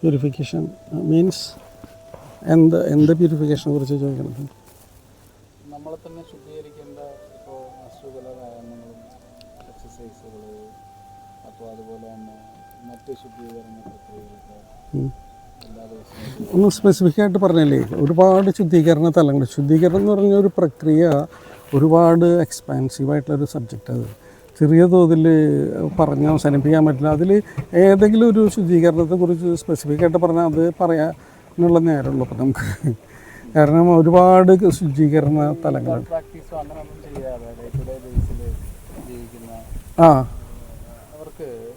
Purification means എന്ത് എന്ത് പ്യൂരിഫിക്കേഷനെ കുറിച്ച് ചോദിക്കണം? നമ്മളെ തന്നെ ശുദ്ധീകരിക്കേണ്ട ഇപ്പോൾ പല വ്യായാമങ്ങളും എക്സസൈസുകൾ അപ്പോൾ അതുപോലെ തന്നെ മറ്റ് ശുദ്ധീകരണ പ്രക്രിയകളൊക്കെ ഒന്ന് സ്പെസിഫിക് ആയിട്ട് പറഞ്ഞല്ലേ? ഒരുപാട് ശുദ്ധീകരണ തലങ്ങൾ. ശുദ്ധീകരണം എന്ന് പറഞ്ഞ ഒരു പ്രക്രിയ ഒരുപാട് എക്സ്പാൻസീവ് ആയിട്ടുള്ളൊരു സബ്ജക്റ്റ് അത്. ചെറിയ തോതിൽ പറഞ്ഞ് അവസാനിപ്പിക്കാൻ പറ്റില്ല. അതിൽ ഏതെങ്കിലും ഒരു ശുചീകരണത്തെക്കുറിച്ച് സ്പെസിഫിക് ആയിട്ട് പറഞ്ഞാൽ അത് പറയാനുള്ള നേരമുള്ളൂ അപ്പം നമുക്ക്. കാരണം ഒരുപാട് ശുചീകരണ തലങ്ങൾ. ആ. അവർക്ക്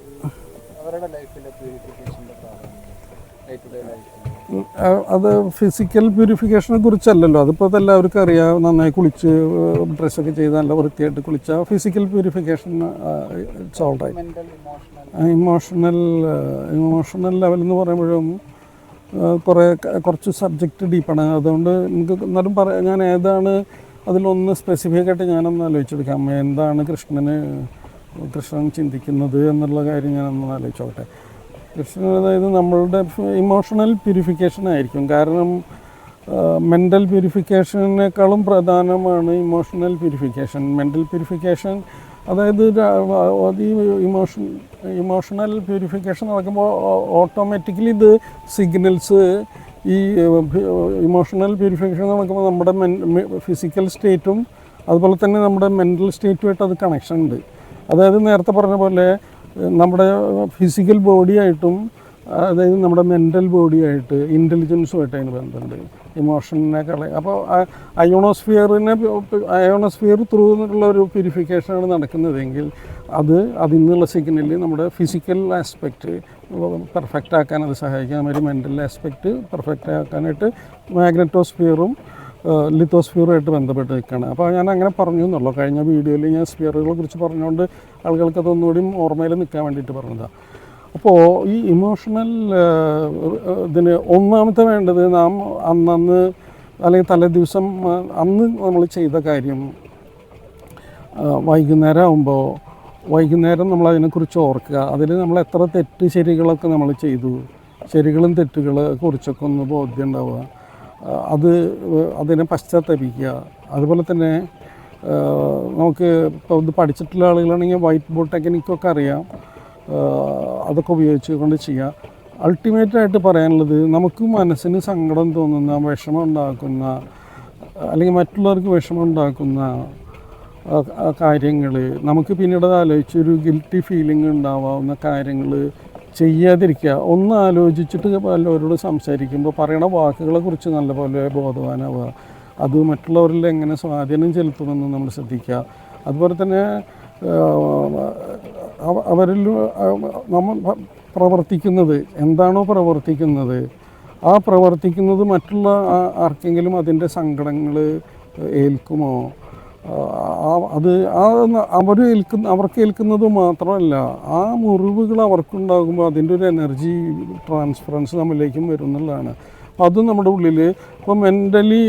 അവരുടെ ലൈഫിലെ പ്യൂരിഫിക്കേഷന്റെ പ്രാധാന്യം ഡേ ടു ആ- അത് ഫിസിക്കൽ പ്യൂരിഫിക്കേഷനെ കുറിച്ചല്ലല്ലോ. അതിപ്പോൾ എല്ലാവർക്കും അറിയാം. നന്നായി കുളിച്ച് ഡ്രസ്സൊക്കെ ചെയ്ത് നല്ല വൃത്തിയായിട്ട് കുളിച്ചാൽ physical purification it's all right emotional emotional level എന്ന് പറയുമ്പോഴും കുറേ കുറച്ച് സബ്ജക്റ്റ് ഡീപ്പാണ് അതുകൊണ്ട് നമുക്ക് എന്നാലും പറയാം ഞാൻ ഏതാണ് അതിലൊന്ന് സ്പെസിഫിക് ആയിട്ട് ഞാനൊന്ന് ആലോചിച്ചെടുക്കാം. എന്താണ് കൃഷ്ണന് കൃഷ്ണൻ ചിന്തിക്കുന്നത് എന്നുള്ള കാര്യം ഞാനൊന്ന് ആലോചിച്ചോട്ടെ. കൃഷ്ണൻ അതായത് നമ്മളുടെ ഇമോഷണൽ പ്യൂരിഫിക്കേഷൻ ആയിരിക്കും. കാരണം മെന്റൽ പ്യൂരിഫിക്കേഷനേക്കാളും പ്രധാനമാണ് ഇമോഷണൽ പ്യൂരിഫിക്കേഷൻ മെന്റൽ പ്യൂരിഫിക്കേഷൻ അതായത് ഈ ഇമോഷൻ ഇമോഷണൽ പ്യൂരിഫിക്കേഷൻ നടക്കുമ്പോൾ ഓട്ടോമാറ്റിക്കലി ഇത് സിഗ്നൽസ് ഈ ഇമോഷണൽ പ്യൂരിഫിക്കേഷൻ നടക്കുമ്പോൾ നമ്മുടെ ഫിസിക്കൽ സ്റ്റേറ്റും അതുപോലെ തന്നെ നമ്മുടെ മെന്റൽ സ്റ്റേറ്റുമായിട്ട് അത് കണക്ഷൻ ഉണ്ട്. അതായത് നേരത്തെ പറഞ്ഞ പോലെ നമ്മുടെ ഫിസിക്കൽ ബോഡിയായിട്ടും അതായത് നമ്മുടെ മെന്റൽ ബോഡിയായിട്ട് ഇന്റലിജൻസുമായിട്ട് അതിന് ബന്ധമുണ്ട്. ഇമോഷനേക്കാൾ അപ്പോൾ അയോണോസ്ഫിയറിനെ അയോണോസ്ഫിയർ ത്രൂ എന്നുള്ള ഒരു പ്യൂരിഫിക്കേഷനാണ് നടക്കുന്നതെങ്കിൽ അത് അതിൽ നിന്നുള്ള സിഗ്നലിൽ നമ്മുടെ ഫിസിക്കൽ ആസ്പെക്റ്റ് പെർഫെക്റ്റ് ആക്കാൻ അത് സഹായിക്കും. അതുമാതിരി മെന്റൽ ആസ്പെക്റ്റ് പെർഫെക്റ്റ് ആക്കാനായിട്ട് മാഗ്നറ്റോസ്ഫിയറും ലിത്തോസ്ഫിയറുമായിട്ട് ബന്ധപ്പെട്ട് നിൽക്കുകയാണ് അപ്പോൾ ഞാൻ അങ്ങനെ പറഞ്ഞു എന്നുള്ളൂ. കഴിഞ്ഞ വീഡിയോയിൽ ഞാൻ സ്ഫിയറുകളെ കുറിച്ച് പറഞ്ഞുകൊണ്ട് ആളുകൾക്ക് അതൊന്നുകൂടി ഓർമ്മയിൽ നിൽക്കാൻ വേണ്ടിയിട്ട് പറഞ്ഞതാണ് അപ്പോൾ ഈ ഇമോഷണൽ ഇതിന് ഒന്നാമത്തെ വേണ്ടത് നാം അന്നന്ന് അല്ലെങ്കിൽ തലേ ദിവസം അന്ന് നമ്മൾ ചെയ്ത കാര്യം വൈകുന്നേരം ആകുമ്പോൾ വൈകുന്നേരം നമ്മൾ അതിനെക്കുറിച്ച് ഓർക്കുക. അതിൽ നമ്മൾ എത്ര തെറ്റ് ശരികളൊക്കെ നമ്മൾ ചെയ്തു. ശരികളും തെറ്റുകളെ കുറിച്ചൊക്കെ ഒന്ന് ബോധ്യം ഉണ്ടാവുക. അത് അതിനെ പശ്ചാത്തപിക്കുക. അതുപോലെ തന്നെ നമുക്ക് ഇപ്പോൾ ഇത് പഠിച്ചിട്ടുള്ള ആളുകളാണെങ്കിൽ വൈറ്റ് ബോർഡ് ടെക്നിക്കൊക്കെ അറിയാം. അതൊക്കെ ഉപയോഗിച്ചുകൊണ്ട് ചെയ്യാം. അൾട്ടിമേറ്റായിട്ട് പറയാനുള്ളത് നമുക്ക് മനസ്സിന് സങ്കടം തോന്നുന്ന വിഷമം ഉണ്ടാക്കുന്ന അല്ലെങ്കിൽ മറ്റുള്ളവർക്ക് വിഷമം ഉണ്ടാക്കുന്ന കാര്യങ്ങൾ നമുക്ക് പിന്നീട് ആലോചിച്ചൊരു ഗിൽറ്റി ഫീലിംഗ് ഉണ്ടാവാവുന്ന കാര്യങ്ങൾ ചെയ്യാതിരിക്കുക. ഒന്ന് ആലോചിച്ചിട്ട് വല്ലവരോട് സംസാരിക്കുമ്പോൾ പറയണ വാക്കുകളെ കുറിച്ച് നല്ലപോലെ ബോധവാനാവുക. അത് മറ്റുള്ളവരിൽ എങ്ങനെ സ്വാധീനം ചെലുത്തുമെന്ന് നമ്മൾ ശ്രദ്ധിക്കുക. അതുപോലെ തന്നെ അവരിൽ നമ്മൾ പ്രവർത്തിക്കുന്നത് എന്താണോ പ്രവർത്തിക്കുന്നത് ആ പ്രവർത്തിക്കുന്നത് മറ്റുള്ള ആർക്കെങ്കിലും അതിന്റെ സങ്കടങ്ങൾ ഏൽക്കുമോ? അത് ആ അവർ ഏൽക്കുന്ന അവർക്ക് ഏൽക്കുന്നത് മാത്രമല്ല ആ മുറിവുകൾ അവർക്കുണ്ടാകുമ്പോൾ അതിന്റെ ഒരു എനർജി ട്രാൻസ്ഫറൻസ് നമ്മളിലേക്കും വരുന്നുള്ളതാണ്. അത് നമ്മുടെ ഉള്ളിൽ ഇപ്പോൾ മെന്റലി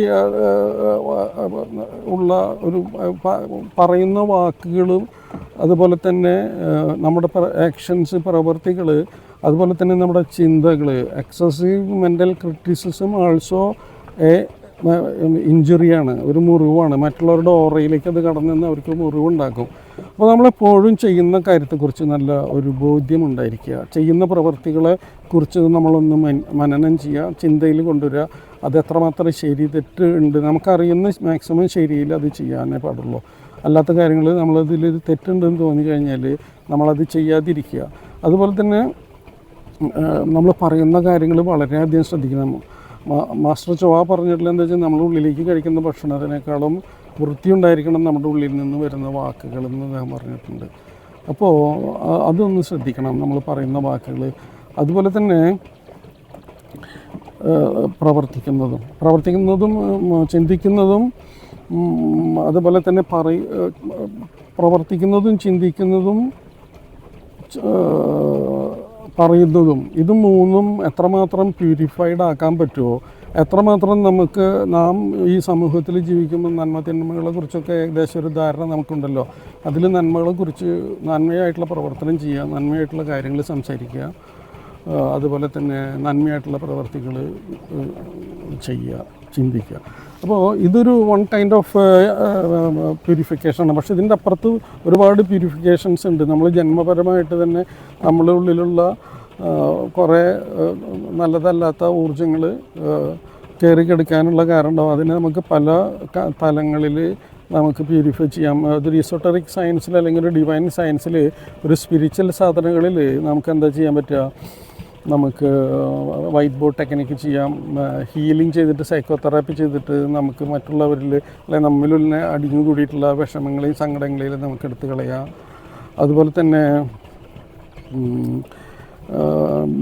ഉള്ള ഒരു പറയുന്ന വാക്കുകളും അതുപോലെ തന്നെ നമ്മുടെ ആക്ഷൻസ് പ്രവർത്തികൾ അതുപോലെ തന്നെ നമ്മുടെ ചിന്തകൾ excessive mental criticism also a ഇഞ്ചുറിയാണ് ഒരു മുറിവാണ്. മറ്റുള്ളവരുടെ ഓറയിലേക്ക് അത് കടന്നു നിന്ന് അവർക്ക് മുറിവുണ്ടാക്കും. അപ്പോൾ നമ്മളെപ്പോഴും ചെയ്യുന്ന കാര്യത്തെക്കുറിച്ച് നല്ല ഒരു ബോധ്യമുണ്ടായിരിക്കുക. ചെയ്യുന്ന പ്രവർത്തികളെ കുറിച്ച് നമ്മളൊന്ന് മനനം ചെയ്യുക ചിന്തയിൽ കൊണ്ടുവരിക. അത് എത്രമാത്രം ശരി തെറ്റ് ഉണ്ട്. നമുക്കറിയുന്ന മാക്സിമം ശരിയിൽ അത് ചെയ്യാനേ പാടുള്ളൂ. അല്ലാത്ത കാര്യങ്ങൾ നമ്മളതിൽ തെറ്റുണ്ടെന്ന് തോന്നി കഴിഞ്ഞാൽ നമ്മളത് ചെയ്യാതിരിക്കുക. അതുപോലെ തന്നെ നമ്മൾ പറയുന്ന കാര്യങ്ങൾ വളരെയധികം ശ്രദ്ധിക്കണം. മാസ്റ്റർ ചൊവ്വ പറഞ്ഞിട്ടുള്ള എന്താ വെച്ചാൽ നമ്മുടെ ഉള്ളിലേക്ക് കഴിക്കുന്ന ഭക്ഷണത്തിനേക്കാളും വൃത്തിയുണ്ടായിരിക്കണം നമ്മുടെ ഉള്ളിൽ നിന്ന് വരുന്ന വാക്കുകൾ എന്ന് അദ്ദേഹം പറഞ്ഞിട്ടുണ്ട്. അപ്പോൾ അതൊന്ന് ശ്രദ്ധിക്കണം. നമ്മൾ പറയുന്ന വാക്കുകൾ അതുപോലെ തന്നെ പ്രവർത്തിക്കുന്നതും. പ്രവർത്തിക്കുന്നതും ചിന്തിക്കുന്നതും അതുപോലെ തന്നെ പറയ പ്രവർത്തിക്കുന്നതും ചിന്തിക്കുന്നതും പറയുന്നതും ഇത് മൂന്നും എത്രമാത്രം പ്യൂരിഫൈഡ് ആക്കാൻ പറ്റുമോ എത്രമാത്രം നമുക്ക് നാം ഈ സമൂഹത്തിൽ ജീവിക്കുമ്പോൾ നന്മ തിന്മകളെ കുറിച്ചൊക്കെ ഏകദേശം ഒരു ധാരണ നമുക്കുണ്ടല്ലോ. അതിൽ നന്മകളെ കുറിച്ച് നന്മയായിട്ടുള്ള പ്രവർത്തനം ചെയ്യുക നന്മയായിട്ടുള്ള കാര്യങ്ങൾ സംസാരിക്കുക അതുപോലെ തന്നെ നന്മയായിട്ടുള്ള പ്രവർത്തികൾ ചെയ്യുക ചിന്തിക്കുക. അപ്പോൾ ഇതൊരു വൺ കൈൻഡ് ഓഫ് പ്യൂരിഫിക്കേഷനാണ് പക്ഷേ ഇതിന്റെ അപ്പുറത്ത് ഒരുപാട് പ്യൂരിഫിക്കേഷൻസ് ഉണ്ട്. നമ്മൾ ജന്മപരമായിട്ട് തന്നെ നമ്മുടെ ഉള്ളിലുള്ള കുറേ നല്ലതല്ലാത്ത നല്ലതല്ലാത്ത ഊർജങ്ങൾ കിടക്കാനുള്ള കാരണം അതിനെ നമുക്ക് പല തലങ്ങളിൽ നമുക്ക് പ്യൂരിഫൈ ചെയ്യാം. അത് ഇസോട്ടറിക് സയൻസിൽ അല്ലെങ്കിൽ ഒരു ഡിവൈൻ സയൻസിൽ ഒരു സ്പിരിച്വൽ സാധനങ്ങളിൽ നമുക്ക് എന്താ ചെയ്യാൻ പറ്റുക? നമുക്ക് വൈറ്റ് ബോർഡ് ടെക്നിക്ക് ചെയ്യാം ഹീലിംഗ് ചെയ്തിട്ട് സൈക്കോതെറാപ്പി ചെയ്തിട്ട് നമുക്ക് മറ്റുള്ളവരിൽ അല്ലെങ്കിൽ നമ്മളിൽ അടിഞ്ഞു കൂടിയിട്ടുള്ള വിഷമങ്ങളെയും സങ്കടങ്ങളെയും നമുക്ക് എടുത്തു കളയാം. അതുപോലെ തന്നെ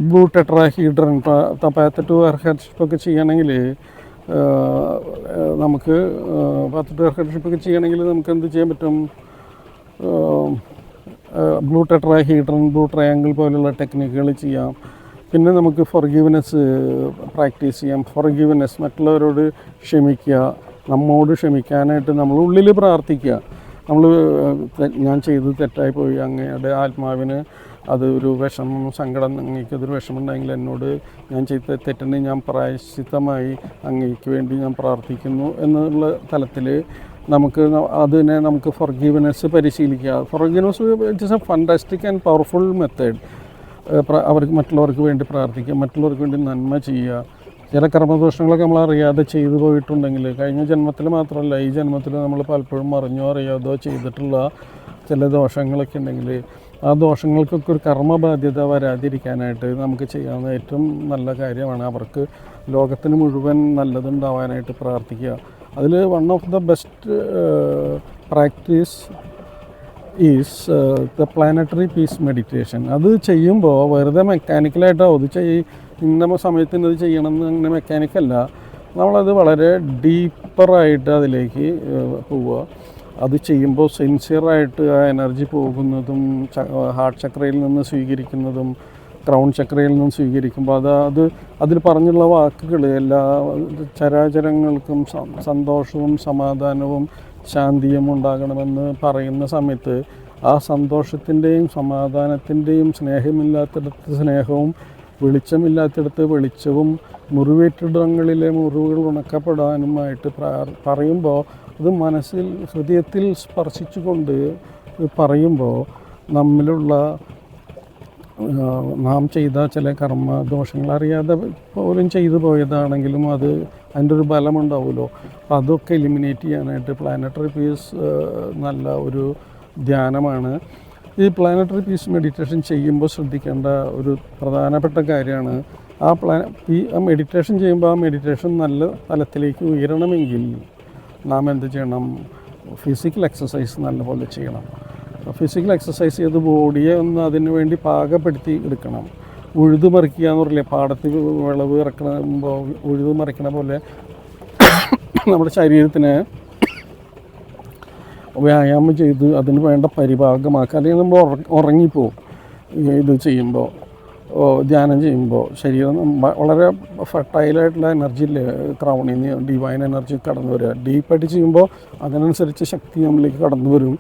ബ്ലൂ ടെട്രാഹീഡ്രൻ പത്ത് ടു ഹെർഷിപ്പൊക്കെ ചെയ്യണമെങ്കിൽ നമുക്ക് പത്ത് ടു ഹെർഷിപ്പൊക്കെ ചെയ്യണമെങ്കിൽ നമുക്ക് എന്ത് ചെയ്യാൻ പറ്റും? Blue tetra tetrahedron blue triangle പോലുള്ള ടെക്നിക്കുകൾ ചെയ്യാം. പിന്നെ നമുക്ക് ഫൊർഗീവ്നെസ് പ്രാക്ടീസ് ചെയ്യാം. ഫൊർഗീവ്നെസ് മറ്റുള്ളവരോട് ക്ഷമിക്കുക. നമ്മോട് ക്ഷമിക്കാനായിട്ട് നമ്മൾ ഉള്ളിൽ പ്രാർത്ഥിക്കുക. നമ്മൾ ഞാൻ ചെയ്ത് തെറ്റായി പോയി. അങ്ങയുടെ ആത്മാവിന് അത് ഒരു വിഷമം സങ്കടം അങ്ങേക്ക് അതൊരു വിഷമമുണ്ടെങ്കിൽ എന്നോട് ഞാൻ ചെയ്ത തെറ്റിന് ഞാൻ പ്രായശ്ചിത്തമായി അങ്ങേക്ക് വേണ്ടി ഞാൻ പ്രാർത്ഥിക്കുന്നു എന്നുള്ള തലത്തിൽ നമുക്ക് അതിനെ നമുക്ക് ഫൊർഗീവ്നെസ് പരിശീലിക്കുക. Forgiveness it's a fantastic and powerful method അവർക്ക് മറ്റുള്ളവർക്ക് വേണ്ടി പ്രാർത്ഥിക്കുക മറ്റുള്ളവർക്ക് വേണ്ടി നന്മ ചെയ്യുക. ചില കർമ്മദോഷങ്ങളൊക്കെ നമ്മൾ അറിയാതെ ചെയ്തു പോയിട്ടുണ്ടെങ്കിൽ കഴിഞ്ഞ ജന്മത്തിൽ മാത്രമല്ല ഈ ജന്മത്തിൽ നമ്മൾ പലപ്പോഴും അറിഞ്ഞോ അറിയാതോ ചെയ്തിട്ടുള്ള ചില ദോഷങ്ങളൊക്കെ ഉണ്ടെങ്കിൽ ആ ദോഷങ്ങൾക്കൊക്കെ ഒരു കർമ്മബാധ്യത വരാതിരിക്കാനായിട്ട് നമുക്ക് ചെയ്യാവുന്ന ഏറ്റവും നല്ല കാര്യമാണ് അവർക്ക് ലോകത്തിന് മുഴുവൻ നല്ലതുണ്ടാവാനായിട്ട് പ്രാർത്ഥിക്കുക. അതിൽ one of the best practice is the planetary peace meditation അത് ചെയ്യുമ്പോൾ വെറുതെ മെക്കാനിക്കലായിട്ടോ അത് ചെയ് ഇന്ന സമയത്തിന് ചെയ്യണം എന്ന് അങ്ങനെ മെക്കാനിക്കല്ല നമ്മളത് വളരെ ഡീപ്പറായിട്ട് അതിലേക്ക് പോവുക. അത് ചെയ്യുമ്പോൾ സിൻസിയറായിട്ട് ആ എനർജി പോകുന്നതും ഹാർട്ട് ചക്രയിൽ നിന്ന് സ്വീകരിക്കുന്നതും ക്രൗൺ ചക്രയിൽ നിന്നും സ്വീകരിക്കുമ്പോൾ അത് അത് അതിൽ പറഞ്ഞുള്ള വാക്കുകൾ എല്ലാ ചരാചരങ്ങൾക്കും സന്തോഷവും സമാധാനവും ശാന്തിയും ഉണ്ടാകണമെന്ന് പറയുന്ന സമയത്ത് ആ സന്തോഷത്തിന്റെയും സമാധാനത്തിന്റെയും സ്നേഹമില്ലാത്തിടത്ത് സ്നേഹവും വെളിച്ചമില്ലാത്തിടത്ത് വെളിച്ചവും മുറിവേറ്റിടങ്ങളിലെ മുറിവുകൾ ഉണക്കപ്പെടാനുമായിട്ട് പറയുമ്പോൾ അത് മനസ്സിൽ ഹൃദയത്തിൽ സ്പർശിച്ചുകൊണ്ട് പറയുമ്പോൾ നമ്മിലുള്ള നാം ചെയ്ത ചില കർമ്മ ദോഷങ്ങൾ അറിയാതെ പോലും ചെയ്തു പോയതാണെങ്കിലും അത് അതിന്റെ ഒരു ബലമുണ്ടാവുമല്ലോ അപ്പോൾ അതൊക്കെ എലിമിനേറ്റ് ചെയ്യാനായിട്ട് പ്ലാനറ്ററി പീസ് നല്ല ഒരു ധ്യാനമാണ്. ഈ പ്ലാനറ്ററി പീസ് മെഡിറ്റേഷൻ ചെയ്യുമ്പോൾ ശ്രദ്ധിക്കേണ്ട ഒരു പ്രധാനപ്പെട്ട കാര്യമാണ് ആ പ്ലാന ഈ ആ മെഡിറ്റേഷൻ ചെയ്യുമ്പോൾ ആ മെഡിറ്റേഷൻ നല്ല തലത്തിലേക്ക് ഉയരണമെങ്കിൽ നാം എന്ത് ചെയ്യണം? ഫിസിക്കൽ എക്സസൈസ് നല്ലപോലെ ചെയ്യണം. ഫിസിക്കൽ എക്സസൈസ് ചെയ്ത് ബോഡിയെ ഒന്ന് അതിന് വേണ്ടി പാകപ്പെടുത്തി എടുക്കണം. ഉഴുതു മറിക്കുക എന്ന് പറയില്ലേ പാടത്തിൽ വിളവ് ഇറക്കണ ഉഴുതു മറിക്കണ പോലെ നമ്മുടെ ശരീരത്തിന് വ്യായാമം ചെയ്ത് അതിന് വേണ്ട പരിഭാഗമാക്കുക. അല്ലെങ്കിൽ നമ്മൾ ഉറ- ഉറങ്ങിപ്പോവും ഇത് ചെയ്യുമ്പോൾ ധ്യാനം ചെയ്യുമ്പോൾ ശരീരം വളരെ ഫെർട്ടൈലായിട്ടുള്ള എനർജി ഇല്ലേ ക്രൗണിൽ നിന്ന് ഡിവൈൻ എനർജി കടന്നു വരിക ഡീപ്പായിട്ട് ചെയ്യുമ്പോൾ അതിനനുസരിച്ച് ശക്തി നമ്മളിലേക്ക് കടന്നു വരും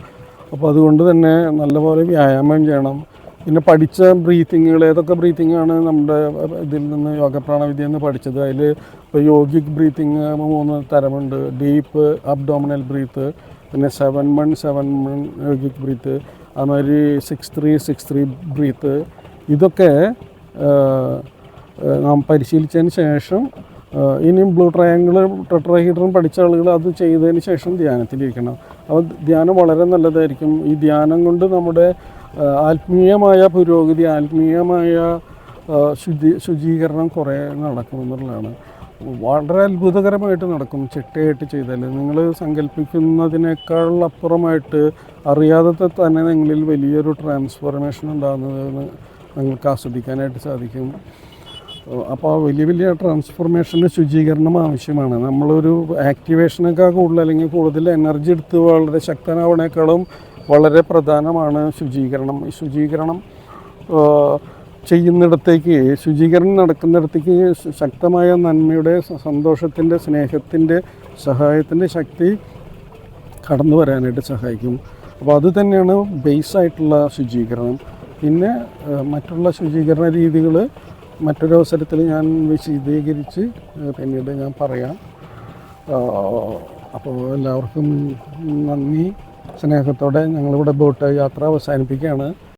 അപ്പോൾ അതുകൊണ്ട് തന്നെ നല്ലപോലെ വ്യായാമം ചെയ്യണം. പിന്നെ പഠിച്ച ബ്രീത്തിങ്ങുകൾ ഏതൊക്കെ ബ്രീത്തിങ് ആണ് നമ്മുടെ ഇതിൽ നിന്ന് യോഗ പ്രാണവിദ്യ എന്ന് പഠിച്ചത്? അതിൽ ഇപ്പോൾ യോഗിക് ബ്രീത്തിങ് മൂന്ന് തരമുണ്ട്. ഡീപ്പ് അബ്ഡോമിനൽ ബ്രീത്ത് പിന്നെ seven one seven one yogic breath അതുമാതിരി six three six three breath ഇതൊക്കെ നാം പരിശീലിച്ചതിന് ശേഷം ഇനിയും ബ്ലൂ ട്രയാങ്കിൾ ടെട്രാഹീഡ്രൻ പഠിച്ച ആളുകൾ അത് ചെയ്തതിന് ശേഷം ധ്യാനത്തിലിരിക്കണം. അപ്പോൾ ധ്യാനം വളരെ നല്ലതായിരിക്കും. ഈ ധ്യാനം കൊണ്ട് നമ്മുടെ ആത്മീയമായ പുരോഗതി ആത്മീയമായ ശുചി ശുചീകരണം കുറേ നടക്കുമെന്നുള്ളതാണ് വളരെ അത്ഭുതകരമായിട്ട് നടക്കും ചിട്ടയായിട്ട് ചെയ്താൽ. നിങ്ങൾ സങ്കല്പിക്കുന്നതിനേക്കാൾ അപ്പുറമായിട്ട് അറിയാതെ തന്നെ നിങ്ങളിൽ വലിയൊരു ട്രാൻസ്ഫോർമേഷൻ ഉണ്ടാകുന്നത് നിങ്ങൾക്ക് ആസ്വദിക്കാനായിട്ട് സാധിക്കും. അപ്പോൾ വലിയ വലിയ ട്രാൻസ്ഫോർമേഷന് ശുചീകരണം ആവശ്യമാണ്. നമ്മളൊരു ആക്ടിവേഷനേക്കാൾ കൂടുതൽ അല്ലെങ്കിൽ കൂടുതൽ എനർജി എടുത്ത് വളരെ ശക്തനാവണേക്കാളും വളരെ പ്രധാനമാണ് ശുചീകരണം. ഈ ശുചീകരണം ചെയ്യുന്നിടത്തേക്ക് ശുചീകരണം നടക്കുന്നിടത്തേക്ക് ശക്തമായ നന്മയുടെ സന്തോഷത്തിന്റെ സ്നേഹത്തിന്റെ സഹായത്തിന്റെ ശക്തി കടന്നു വരാനായിട്ട് സഹായിക്കും. അപ്പോൾ അത് തന്നെയാണ് ബേസായിട്ടുള്ള ശുചീകരണം. പിന്നെ മറ്റുള്ള ശുചീകരണ രീതികൾ മറ്റൊരവസരത്തിൽ ഞാൻ വിശദീകരിച്ച് പിന്നീട് ഞാൻ പറയാം. അപ്പോൾ എല്ലാവർക്കും നന്ദി. സ്നേഹത്തോടെ ഞങ്ങളിവിടെ ബോട്ട് യാത്ര അവസാനിപ്പിക്കുകയാണ്.